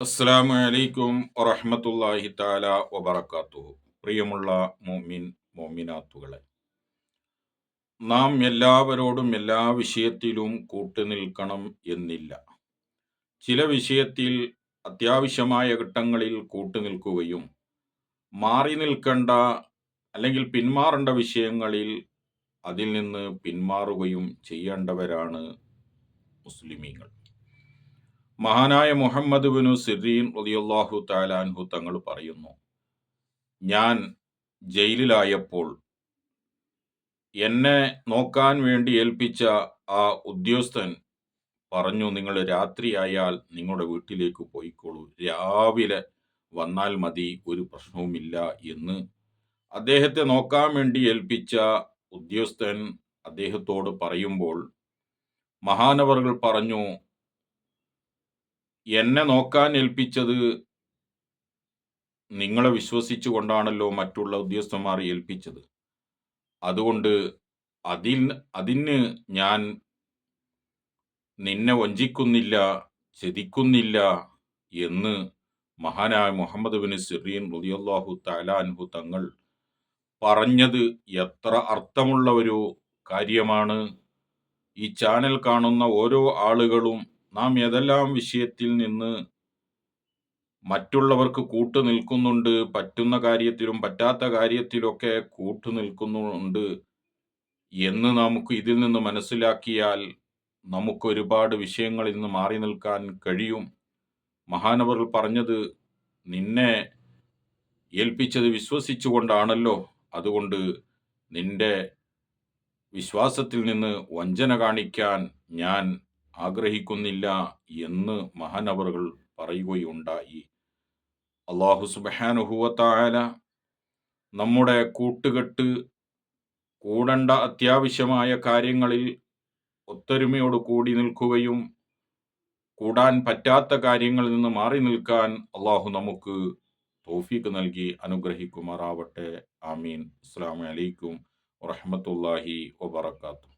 അസ്സലാമു അലൈക്കും വറഹമത്തല്ലാഹി താല വബറകാതുഹു പ്രിയമുള്ള മോമിൻ മോമിനാത്തുകളെ നാം എല്ലാവരോടും എല്ലാ വിഷയത്തിലും കൂട്ടുനിൽക്കണം എന്നില്ല. ചില വിഷയത്തിൽ അത്യാവശ്യമായ ഘട്ടങ്ങളിൽ കൂട്ടുനിൽക്കുകയും മാറി നിൽക്കേണ്ട അല്ലെങ്കിൽ പിന്മാറേണ്ട വിഷയങ്ങളിൽ അതിൽ നിന്ന് പിന്മാറുകയും ചെയ്യേണ്ടവരാണ് മുസ്ലിമീങ്ങൾ. മഹാനായ മുഹമ്മദ് ബിനു സിറീൻ റളിയല്ലാഹു താലാൻഹു തങ്ങൾ പറയുന്നു ഞാൻ ജയിലിലായപ്പോൾ എന്നെ നോക്കാൻ വേണ്ടി ഏൽപ്പിച്ച ആ ഉദ്യോഗസ്ഥൻ പറഞ്ഞു നിങ്ങൾ രാത്രിയായാൽ നിങ്ങളുടെ വീട്ടിലേക്ക് പോയിക്കോളൂ രാവിലെ വന്നാൽ മതി ഒരു പ്രശ്നവുമില്ല എന്ന് അദ്ദേഹത്തെ നോക്കാൻ വേണ്ടി ഏൽപ്പിച്ച ഉദ്യോഗസ്ഥൻ അദ്ദേഹത്തോട് പറയുമ്പോൾ മഹാനവറുകൾ പറഞ്ഞു എന്നെ നോക്കാൻ ഏൽപ്പിച്ചത് നിങ്ങളെ വിശ്വസിച്ചു കൊണ്ടാണല്ലോ മറ്റുള്ള ഉദ്യോഗസ്ഥന്മാർ ഏൽപ്പിച്ചത്. അതുകൊണ്ട് അതിൽ അതിന് ഞാൻ നിന്നെ വഞ്ചിക്കുന്നില്ല ചതിക്കുന്നില്ല എന്ന് മഹാനായ മുഹമ്മദ് ബിൻ സിറീൻ റളിയല്ലാഹു തലാൻഹു തങ്ങൾ പറഞ്ഞത് എത്ര അർത്ഥമുള്ള ഒരു കാര്യമാണ്. ഈ ചാനൽ കാണുന്ന ഓരോ ആളുകളും നാം ഏതെല്ലാം വിഷയത്തിൽ നിന്ന് മറ്റുള്ളവർക്ക് കൂട്ടു നിൽക്കുന്നുണ്ട് പറ്റുന്ന കാര്യത്തിലും പറ്റാത്ത കാര്യത്തിലൊക്കെ കൂട്ടു നിൽക്കുന്നുണ്ട് എന്ന് നമുക്ക് ഇതിൽ നിന്ന് മനസ്സിലാക്കിയാൽ നമുക്ക് ഒരുപാട് വിഷയങ്ങളിൽ നിന്ന് മാറി നിൽക്കാൻ കഴിയും. മഹാനവർ പറഞ്ഞത് നിന്നെ ഏൽപ്പിച്ചത് വിശ്വസിച്ചുകൊണ്ടാണല്ലോ. അതുകൊണ്ട് നിന്റെ വിശ്വാസത്തിൽ നിന്ന് വഞ്ചന കാണിക്കാൻ ഞാൻ ആഗ്രഹിക്കുന്നില്ല എന്ന് മഹാനവറുകൾ പറയുകയുണ്ടായി. അള്ളാഹു സുബാനുഹുവത്തായാല നമ്മുടെ കൂട്ടുകെട്ട് കൂടേണ്ട അത്യാവശ്യമായ കാര്യങ്ങളിൽ ഒത്തൊരുമയോട് കൂടി നിൽക്കുകയും കൂടാൻ പറ്റാത്ത കാര്യങ്ങളിൽ നിന്ന് മാറി നിൽക്കാൻ അള്ളാഹു നമുക്ക് തോഫീക്ക് നൽകി അനുഗ്രഹിക്കുമാറാവട്ടെ. ആമീൻ. അസ്സാം വലൈക്കും വറഹമത്തല്ലാഹി വബർക്കാത്തു